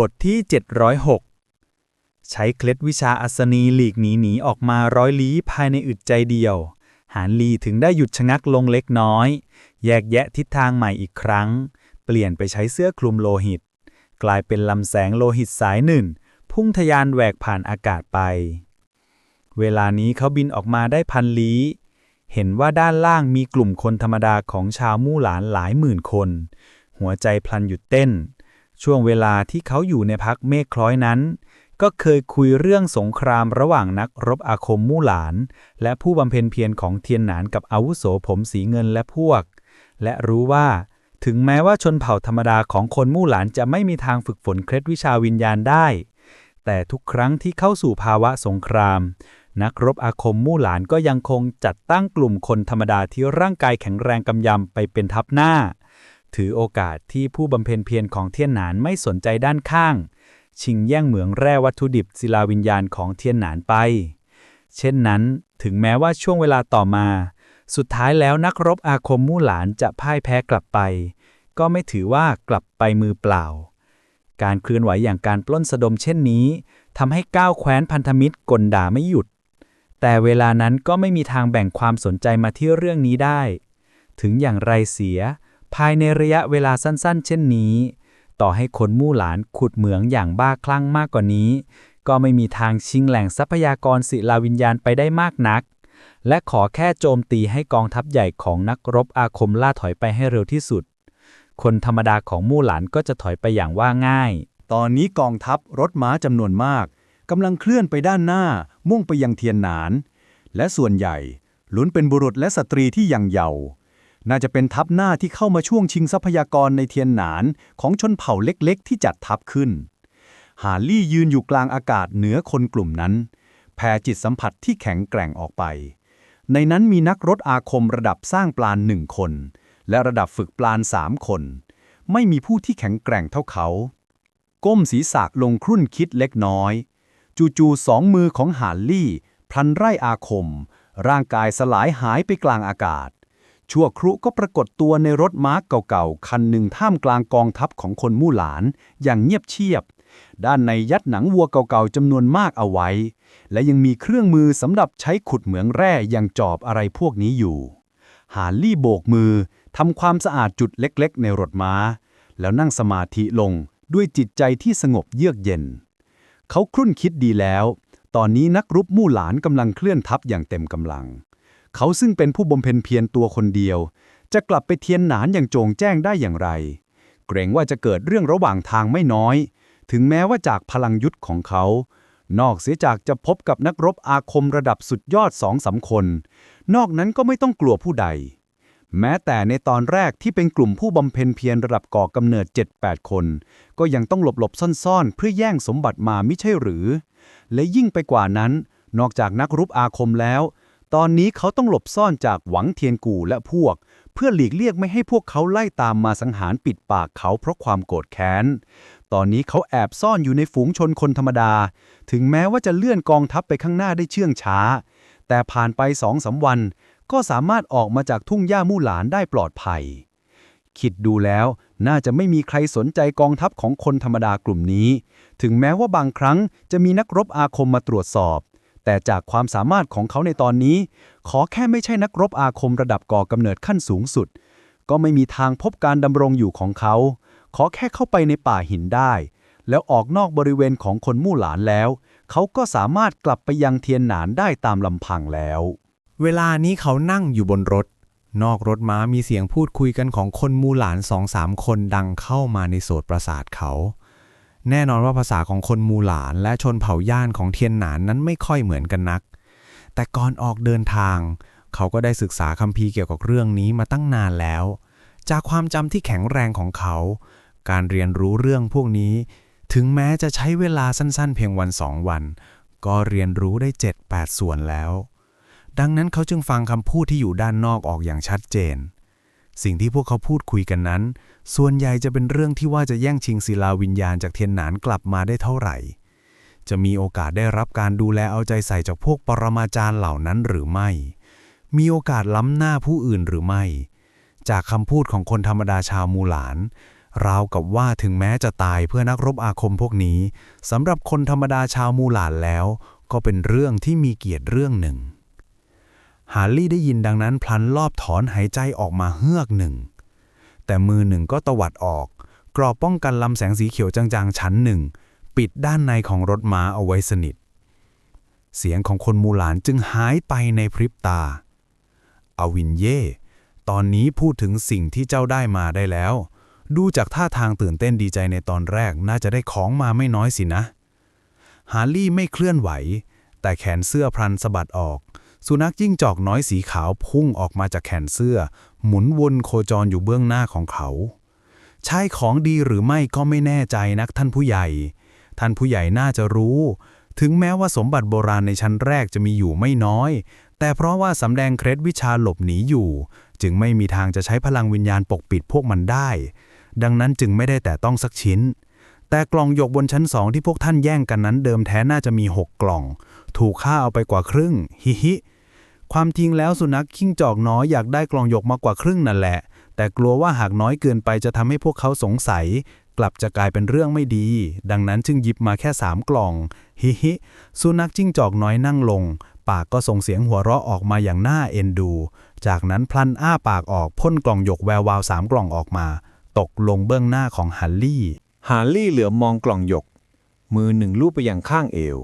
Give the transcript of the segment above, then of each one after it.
บทที่ 706 ใช้เคล็ดวิชาอัศนีหลีกหนีหนีออกมาร้อยลี้ภายในอึดใจเดียว หานลีถึงได้หยุดชะงักลงเล็กน้อย แยกแยะทิศทางใหม่อีกครั้ง เปลี่ยนไปใช้เสื้อคลุมโลหิต กลายเป็นลำแสงโลหิตสายหนึ่ง พุ่งทะยานแหวกผ่านอากาศไป เวลานี้เขาบินออกมาได้พันลี้เห็นว่าด้านล่างมีกลุ่มคนธรรมดาของชาวมู่หลานหลายหมื่นคน หัวใจพลันหยุดเต้น ช่วงเวลาที่เขาอยู่ในพักเมฆคล้อยนั้น ก็เคยคุยเรื่องสงครามระหว่างนักรบอาคมมู่หลาน และผู้บำเพ็ญเพียรของเทียนหนานกับอาวุโสผมสีเงินและพวก และรู้ว่าถึงแม้ว่าชนเผ่าธรรมดาของคนมู่หลานจะไม่มีทางฝึกฝนเคล็ดวิชาวิญญาณได้ แต่ทุกครั้งที่เข้าสู่ภาวะสงคราม นักรบอาคมมู่หลานก็ยังคงจัดตั้งกลุ่มคนธรรมดาที่ร่างกายแข็งแรงกำยำไปเป็นทัพหน้า ถือโอกาสที่ผู้บำเพ็ญเพียรของเทียนหนานไม่สนใจด้านข้าง ชิงแย่งเหมืองแร่วัตถุดิบศิลาวิญญาณของเทียนหนานไป เช่นนั้น ถึงแม้ว่าช่วงเวลาต่อมา สุดท้ายแล้วนักรบอาคมมู่หลานจะพ่ายแพ้กลับไป ก็ไม่ถือว่ากลับไปมือเปล่า การเคลื่อนไหวอย่างการปล้นสะดมเช่นนี้ทำให้ก้าวแคว้นพันธมิตรกลด่าไม่หยุด แต่เวลานั้นก็ไม่มีทางแบ่งความสนใจมาที่เรื่องนี้ได้ ถึงอย่างไรเสีย ภายในระยะเวลาสั้นๆ เช่นนี้ ต่อให้คนมู่หลานขุดเหมืองอย่างบ้าคลั่งมากกว่านี้ ก็ไม่มีทางชิงแหล่งทรัพยากรศิลาวิญญาณไปได้มากนัก และขอแค่โจมตีให้กองทัพใหญ่ของนักรบอาคมล่าถอยไปให้เร็วที่สุด คนธรรมดาของมู่หลานก็จะถอยไปอย่างว่าง่าย ตอนนี้กองทัพรถม้าจำนวนมากกำลังเคลื่อนไปด้านหน้ามุ่งไปยังเทียนหนาน และส่วนใหญ่ล้วนเป็นบุรุษและสตรีที่ยังเยาว์ น่าจะเป็นทัพหน้าที่เข้ามาช่วงชิงทรัพยากรในเทียนหนานของชนเผ่าเล็กๆ ที่จัดทัพขึ้นหาลี่ยืนอยู่กลางอากาศเหนือคนกลุ่มนั้น แผ่จิตสัมผัสที่แข็งแกร่งออกไป ในนั้นมีนักรถอาคมระดับสร้างปลานหนึ่งคน และระดับฝึกปลานสามคน ไม่มีผู้ที่แข็งแกร่งเท่าเขา ก้มศีรษะลงครุ่นคิดเล็กน้อย จู่ๆสองมือของหาลลี่พลันไร่อาคม ร่างกายสลายหายไปกลางอากาศ ชั่วครุก็ปรากฏตัวในรถม้าเก่าๆ คันหนึ่งท่ามกลางกองทัพของคนมู่หลาน อย่างเงียบเชียบ ด้านในยัดหนังวัวเก่าๆจำนวนมากเอาไว้ และยังมีเครื่องมือสำหรับใช้ขุดเหมืองแร่อย่างจอบอะไรพวกนี้อยู่ หาลี่โบกมือทำความสะอาดจุดเล็กๆ ในรถม้า แล้วนั่งสมาธิลงด้วยจิตใจที่สงบเยือกเย็น เขาครุ่นคิดดีแล้ว ตอนนี้นักรุบมู่หลานกำลังเคลื่อนทัพอย่างเต็มกำลัง เขาซึ่งเป็นผู้บำเพ็ญเพียรตัวคนเดียว จะกลับไปเทียนหนานอย่างโจงแจ้งได้อย่างไร เกรงว่าจะเกิดเรื่องระหว่างทางไม่น้อย ถึงแม้ว่าจากพลังยุทธของเขา นอกเสียจากจะพบกับนักรบอาคมระดับสุดยอดสองสาคน นอกนั้นก็ไม่ต้องกลัวผู้ใด แม้แต่ในตอนแรกที่เป็นกลุ่มผู้บำเพ็ญเพียรระดับก่อกำเนิด 7-8 คน ก็ยังต้องหลบหลบซ่อนๆ เพื่อแย่งสมบัติมาไม่ใช่หรือ และยิ่งไปกว่านั้น นอกจากนักรบอาคมแล้ว ตอนนี้เขาต้องหลบซ่อนจากหวังเทียนกูและพวก เพื่อหลีกเลี่ยงไม่ให้พวกเขาไล่ตามมาสังหารปิดปากเขาเพราะความโกรธแค้น ตอนนี้เขาแอบซ่อนอยู่ในฝูงชนคนธรรมดา ถึงแม้ว่าจะเลื่อนกองทัพไปข้างหน้าได้เชื่องช้า แต่ผ่านไปสองสาวัน ก็สามารถออกมาจากทุ่งหญ้ามู่หลานได้ปลอดภัย คิดดูแล้วน่าจะไม่มีใครสนใจกองทัพของคนธรรมดากลุ่มนี้ ถึงแม้ว่าบางครั้งจะมีนักรบอาคมมาตรวจสอบ แต่จากความสามารถของเขาในตอนนี้ ขอแค่ไม่ใช่นักรบอาคมระดับก่อกำเนิดขั้นสูงสุด ก็ไม่มีทางพบการดำรงอยู่ของเขา ขอแค่เข้าไปในป่าหินได้ แล้วออกนอกบริเวณของคนมู่หลานแล้ว เขาก็สามารถกลับไปยังเทียนหนานได้ตามลำพังแล้ว เวลานี้เขานั่งอยู่บนรถ นอกรถม้ามีเสียงพูดคุยกันของคนมูหลานสองสามคนดังเข้ามาในโสตประสาทเขา แน่นอนว่าภาษาของคนมูหลานและชนเผ่าย่านของเทียนหนานนั้นไม่ค่อยเหมือนกันนัก แต่ก่อนออกเดินทาง เขาก็ได้ศึกษาคัมภีร์เกี่ยวกับเรื่องนี้มาตั้งนานแล้ว จากความจำที่แข็งแรงของเขา การเรียนรู้เรื่องพวกนี้ ถึงแม้จะใช้เวลาสั้นๆ เพียงวันสองวัน ก็เรียนรู้ได้ 7-8 ส่วนแล้ว ดังนั้นเขาจึงฟังคำพูดที่อยู่ด้านนอกออกอย่างชัดเจน สิ่งที่พวกเขาพูดคุยกันนั้น ส่วนใหญ่จะเป็นเรื่องที่ว่าจะแย่งชิงศิลาวิญญาณจากเทียนหนานกลับมาได้เท่าไหร่ จะมีโอกาสได้รับการดูแลเอาใจใส่จากพวกปรมาจารย์เหล่านั้นหรือไม่ มีโอกาสล้ำหน้าผู้อื่นหรือไม่ จากคำพูดของคนธรรมดาชาวมูหลานราวกับว่าถึงแม้จะตายเพื่อนักรบอาคมพวกนี้สำหรับคนธรรมดาชาวมูหลานแล้ว ก็เป็นเรื่องที่มีเกียรติเรื่องหนึ่ง ฮาร์ลี่ได้ยินดังนั้นพลันรอบถอนหายใจออกมาเฮือกหนึ่ง แต่มือหนึ่งก็ตวัดออก กรอบป้องกันลำแสงสีเขียวจางๆชั้นหนึ่ง ปิดด้านในของรถม้าเอาไว้สนิท เสียงของคนมูหลานจึงหายไปในพริบตา อวินเย่ ตอนนี้พูดถึงสิ่งที่เจ้าได้มาได้แล้ว ดูจากท่าทางตื่นเต้นดีใจในตอนแรกน่าจะได้ของมาไม่น้อยสินะ ฮาร์ลี่ไม่เคลื่อนไหว แต่แขนเสื้อพลันสะบัดออก สุนัขจิ้งจอกน้อยสีขาวพุ่งออกมาจากแขนเสื้อ หมุนวนโคจรอยู่เบื้องหน้าของเขา ใช่ของดีหรือไม่ก็ไม่แน่ใจนักท่านผู้ใหญ่ ท่านผู้ใหญ่น่าจะรู้ ถึงแม้ว่าสมบัติโบราณในชั้นแรกจะมีอยู่ไม่น้อย แต่เพราะว่าสำแดงเคล็ดวิชาหลบหนีอยู่ จึงไม่มีทางจะใช้พลังวิญญาณปกปิดพวกมันได้ ดังนั้นจึงไม่ได้แต่ต้องสักชิ้นแต่กล่องหยกบนชั้นสองที่พวกท่านแย่งกันนั้นเดิมแท้น่าจะมีหกกล่อง ถูกฆ่าเอาไปกว่าครึ่ง ฮิฮิ ความจริงแล้วสุนัขขิ้งจอกน้อยอยากได้กล่องหยกมากกว่าครึ่งนั่นแหละ แต่กลัวว่าหากน้อยเกินไปจะทำให้พวกเขาสงสัย กลับจะกลายเป็นเรื่องไม่ดี ดังนั้นจึงหยิบมาแค่สามกล่อง ฮิฮิ สุนัขจิ้งจอกน้อยนั่งลง ปากก็ส่งเสียงหัวเราะออกมาอย่างน่าเอ็นดู จากนั้นพลันอ้าปากออกพ่นกล่องหยกแวววาวสามกล่องออกมา ตกลงเบื้องหน้าของฮันลี่ ฮาร์ลี่เหลือมองกล่องหยก มือหนึ่งลูบไปยังข้างเอว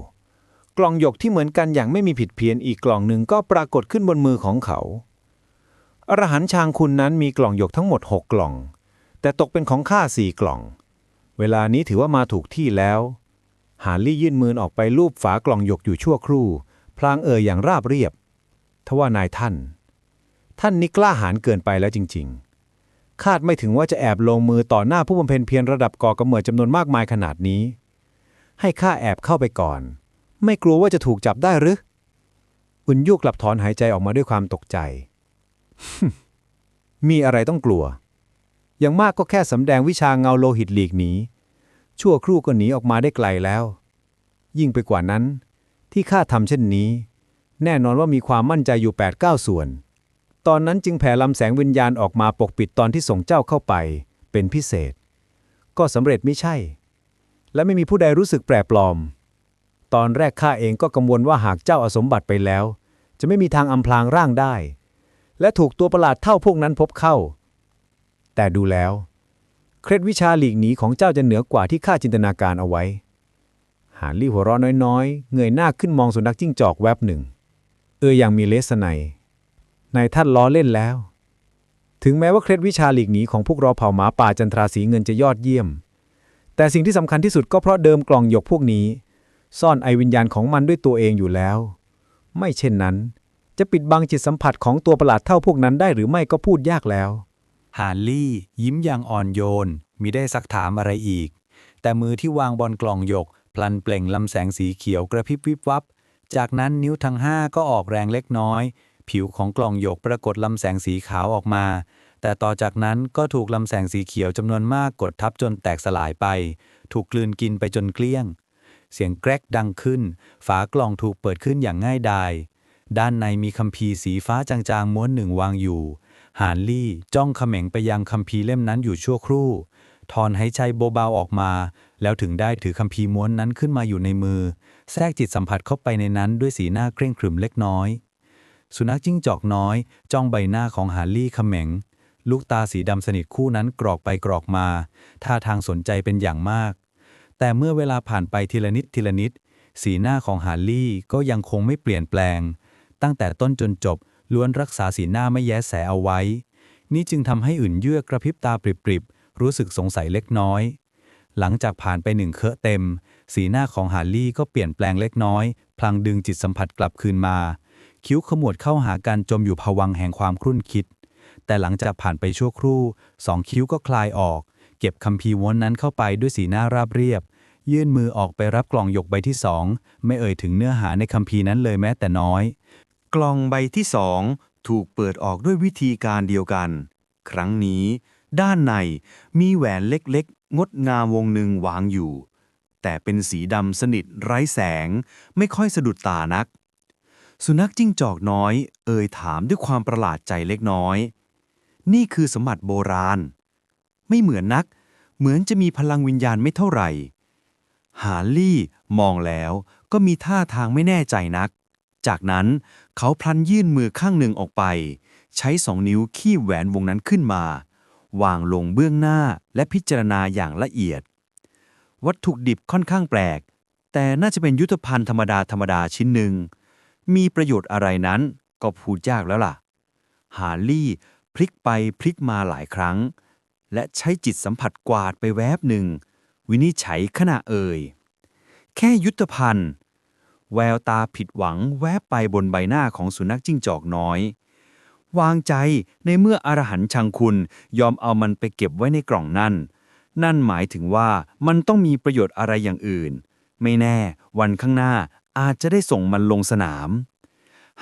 ล่องหยกที่เหมือนกันอย่างไม่มีผิดเพี้ยนอีกกล่องหนึ่งก็ปรากฏขึ้นบนมือของเขา อรหันชางคุณนั้นมีกล่องหยกทั้งหมดหกกล่อง แต่ตกเป็นของข้าสี่กล่อง เวลานี้ถือว่ามาถูกที่แล้วฮาร์ลี่ยื่นมือออกไปลูบฝากล่องหยกอยู่ชั่วครู่ พลางเอ่ยอย่างราบเรียบ ทว่านายท่าน ท่านนี่กล้าหาญเกินไปแล้วจริง ๆ คาดไม่ถึงว่าจะแอบลงมือต่อหน้าผู้บำเพ็ญเพียรระดับก่อกำเนิดจำนวนมากมายขนาดนี้ ให้ข้าแอบเข้าไปก่อน ไม่กลัวว่าจะถูกจับได้หรือ อุนยุกลับถอนหายใจออกมาด้วยความตกใจ มีอะไรต้องกลัว อย่างมากก็แค่สำแดงวิชาเงาโลหิตหลีกหนี ชั่วครู่ก็หนีออกมาได้ไกลแล้ว ยิ่งไปกว่านั้น ที่ข้าทำเช่นนี้ แน่นอนว่ามีความมั่นใจอยู่8ปดเก้าส่วน ตอนนั้นจึงแผ่ลำแสงวิญญาณออกมาปกปิดตอนที่ส่งเจ้าเข้าไป เป็นพิเศษ ก็สำเร็จไม่ใช่ และไม่มีผู้ใดรู้สึกแปรปลอม ตอนแรกข้าเองก็กังวลว่าหากเจ้าอสมบัติไปแล้ว จะไม่มีทางอำพรางร่างได้ และถูกตัวประหลาดเท่าพวกนั้นพบเข้า แต่ดูแล้ว เคล็ดวิชาหลีกหนีของเจ้าจะเหนือกว่าที่ข้าจินตนาการเอาไว้ หาลี่หัวเราะน้อยๆ เงยหน้าขึ้นมองสุนัขจิ้งจอกแวบหนึ่ง เออยังมีเลสไนนายท่านล้อเล่นแล้ว ถึงแม้ว่าเคล็ดวิชาหลีกหนีของพวกเราเผ่าหมาป่าจันทราสีเงินจะยอดเยี่ยม แต่สิ่งที่สำคัญที่สุดก็เพราะเดิมกล่องหยกพวกนี้ ซ่อนไอวิญญาณของมันด้วยตัวเองอยู่แล้ว ไม่เช่นนั้น จะปิดบังจิตสัมผัสของตัวประหลาดเท่าพวกนั้นได้หรือไม่ก็พูดยากแล้ว ฮาร์ลี่ ยิ้มอย่างอ่อนโยนมิได้ซักถามอะไรอีก แต่มือที่วางบนกล่องหยก พลันเปล่งลำแสงสีเขียวกระพริบวิบวับ จากนั้นนิ้วทั้งห้าก็ออกแรงเล็กน้อย ผิวของกล่องหยกปรากฏลำแสงสีขาวออกมา แต่ต่อจากนั้นก็ถูกลำแสงสีเขียวจำนวนมากกดทับจนแตกสลายไป ถูกกลืนกินไปจนเกลี้ยง เสียงแกรกดังขึ้น ฝากล่องถูกเปิดขึ้นอย่างง่ายดาย ด้านในมีคัมภีร์สีฟ้าจางๆม้วนหนึ่งวางอยู่ฮาร์ลี่จ้องเขม็งไปยังคัมภีร์เล่มนั้นอยู่ชั่วครู่ ถอนหายใจเบาๆออกมา แล้วถึงได้ถือคัมภีร์ม้วนนั้นขึ้นมาอยู่ในมือ แทรกจิตสัมผัสเข้าไปในนั้นด้วยสีหน้าเคร่งครึมเล็กน้อย สุนัขจิ้งจอกน้อย จ้องใบหน้าของฮาร์ลี่เขม็งลูกตาสีดำสนิทคู่นั้นกรอกไปกรอกมา ท่าทางสนใจเป็นอย่างมาก แต่เมื่อเวลาผ่านไปทีละนิดทีละนิด สีหน้าของฮาร์ลี่ก็ยังคงไม่เปลี่ยนแปลง ตั้งแต่ต้นจนจบล้วนรักษาสีหน้าไม่แย้แสเอาไว้ นี่จึงทำให้อื่นเยื่อกระพริบตาปริบๆ รู้สึกสงสัยเล็กน้อย หลังจากผ่านไปหนึ่งเคอะเต็ม สีหน้าของฮาร์ลี่ก็เปลี่ยนแปลงเล็กน้อย พลางดึงจิตสัมผัสกลับคืนมา คิ้วขมวดเข้าหากันจมอยู่ภวังแห่งความครุ่นคิด แต่หลังจากผ่านไปชั่วครู่สองคิ้วก็คลายออก เก็บคัมภีวนนั้นเข้าไปด้วยสีหน้าราบเรียบ ยื่นมือออกไปรับกล่องหยกใบที่สอง ไม่เอ่ยถึงเนื้อหาในคัมภีร์นั้นเลยแม้แต่น้อย กล่องใบที่สองถูกเปิดออกด้วยวิธีการเดียวกัน ครั้งนี้ ด้านในมีแหวนเล็กๆ งดงามวงหนึ่งวางอยู่ แต่เป็นสีดำสนิทไร้แสง ไม่ค่อยสะดุดตานัก สุนัขจิ้งจอกน้อย เอ่ยถามด้วยความประหลาดใจเล็กน้อย นี่คือสมบัติโบราณ ไม่เหมือนนัก เหมือนจะมีพลังวิญญาณไม่เท่าไหร่ หาลี่มองแล้วก็มีท่าทางไม่แน่ใจนัก จากนั้นเขาพลันยื่นมือข้างหนึ่งออกไป ใช้สองนิ้วคีบแหวนวงนั้นขึ้นมา วางลงเบื้องหน้าและพิจารณาอย่างละเอียด วัตถุดิบค่อนข้างแปลก แต่น่าจะเป็นยุทธภัณฑ์ธรรมดาธรรมดาชิ้นหนึ่ง มีประโยชน์อะไรนั้นก็พูดยากแล้วล่ะหาลี่พลิกไปพลิกมาหลายครั้ง และใช้จิตสัมผัสกวาดไปแวบหนึ่ง วินิจฉัยขณะเอ่ย แค่ยุทธภัณฑ์ แววตาผิดหวังแวบไปบนใบหน้าของสุนัขจิ้งจอกน้อย วางใจในเมื่ออรหันชังคุณยอมเอามันไปเก็บไว้ในกล่องนั่น นั่นหมายถึงว่ามันต้องมีประโยชน์อะไรอย่างอื่น ไม่แน่วันข้างหน้าอาจจะได้ส่งมันลงสนาม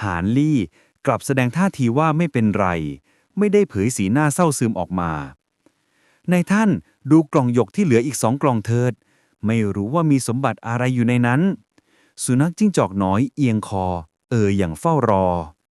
หานลี่กลับแสดงท่าทีว่าไม่เป็นไร ไม่ได้เผยสีหน้าเศร้าซึมออกมา ในท่าน ดูกล่องหยกที่เหลืออีกสองกล่องเถิด ไม่รู้ว่ามีสมบัติอะไรอยู่ในนั้น สุนัขจิ้งจอกน้อยเอียงคอ เอ่ยอย่างเฝ้ารอ